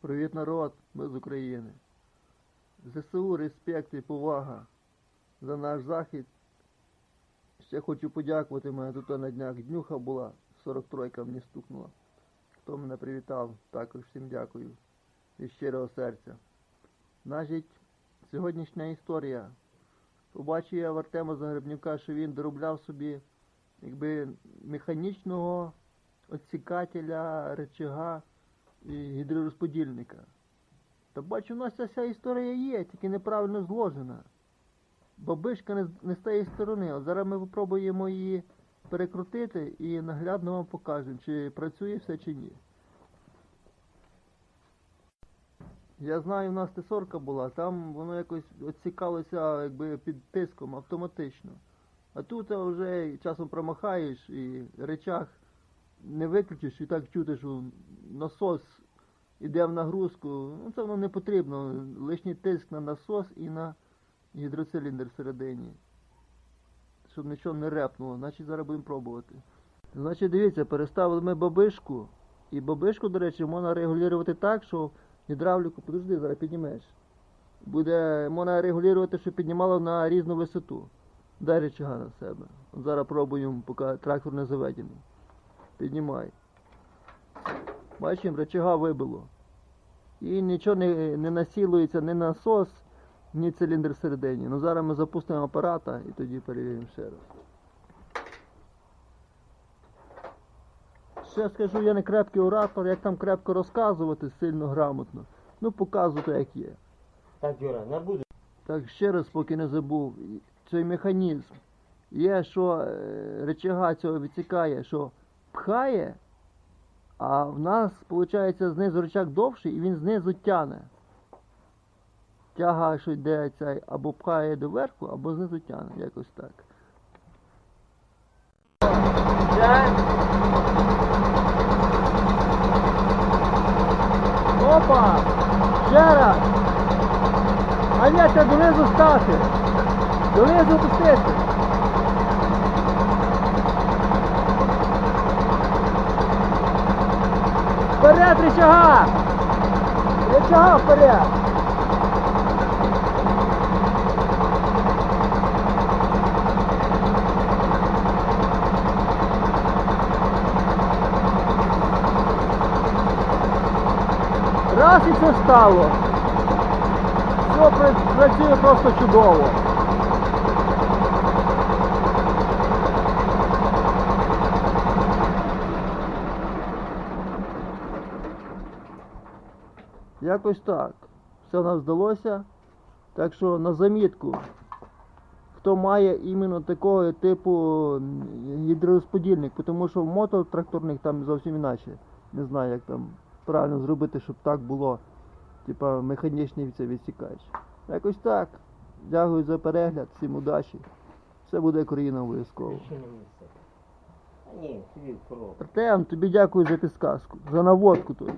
Привіт, народ, ми з України. ЗСУ, респект і повага за наш захід. Ще хочу подякувати, мене тут на днях днюха була, 43-ка мені стукнула. Хто мене привітав, також всім дякую. Від щирого серця. Значить, сьогоднішня історія. Побачив я в Артема Загребнюка, що він доробляв собі якби механічного відсікателя, речага і гідророзподільника. Та бачу, у нас ця вся історія є, тільки неправильно зложена. Бабишка не, не з тієї сторони. От зараз ми спробуємо її перекрутити і наглядно вам покажемо, чи працює все чи ні. Я знаю, у нас тесорка була, там воно якось відсікалося якби під тиском автоматично. А тут вже часом промахаєш і речах не виключиш і так чути, що насос іде в нагрузку. Ну це воно не потрібно. Лишній тиск на насос і на гідроциліндр всередині. Щоб нічого не репнуло, значить зараз будемо пробувати. Значить, дивіться, переставили ми бабишку. І бабишку, до речі, можна регулювати так, що гідравліку, подожди, зараз піднімеш. Буде, можна регулювати, щоб піднімало на різну висоту. Дай речага на себе. От зараз пробуємо, поки трактор не заведений. Піднімай. Бачимо, речага вибило. І нічого не, не насілується ні насос, ні циліндр всередині. Ну зараз ми запустимо апарата і тоді перевіримо ще раз. Ще скажу, я не крепкий оратор, як там крепко розказувати, сильно грамотно. Ну показувати як є. Так, Юра, не буду. Так ще раз, поки не забув, цей механізм є, що е, речага цього відсікає, що пхає, а в нас, виходить, знизу рычаг довший і він знизу тяне. Тяга, що йде цей, або пхає доверху, або знизу тяне, якось так. Опа! Ще раз! А ні, це донизу стати. Донизу пустити. Вперед, рычага! Рычага вперед! Раз і все стало. Все пра- працює просто чудово. Якось так. Все нам вдалося. Так що на замітку, хто має іменно такого типу гідророзподільник, тому що в мототракторних там зовсім іначе. Не знаю, як там правильно зробити, щоб так було. Типа механічний це відсікач. Якось так. Дякую за перегляд, всім удачі. Все буде Україна обов'язково. Тобі. Артем, тобі дякую за підсказку, за наводку, то есть.